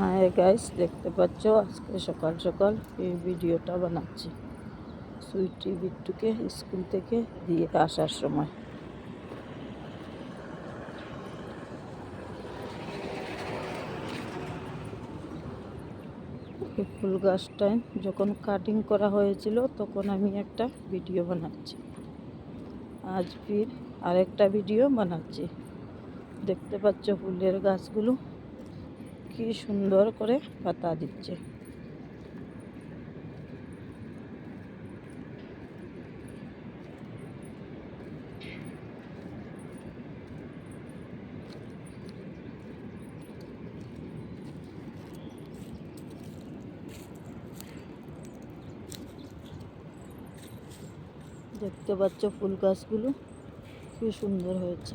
হ্যাঁ গাইস দেখতে পাচ্ছ? আজকে সকাল সকাল এই ভিডিওটা বানাচ্ছি। সুইটি বিট্টুকে স্কুল থেকে দিয়ে আসার সময়। ফুল গাছটায় যখন কাটিং করা হয়েছিল, তখন আমি একটা ভিডিও বানাচ্ছি। আজ ফির আরেকটা ভিডিও বানাচ্ছি। দেখতে পাচ্ছ ফুলের গাছগুলো? কি সুন্দর করে পাতা দিচ্ছে। দেখতে পাচ্ছ ফুল গাছগুলো কি সুন্দর হয়েছে।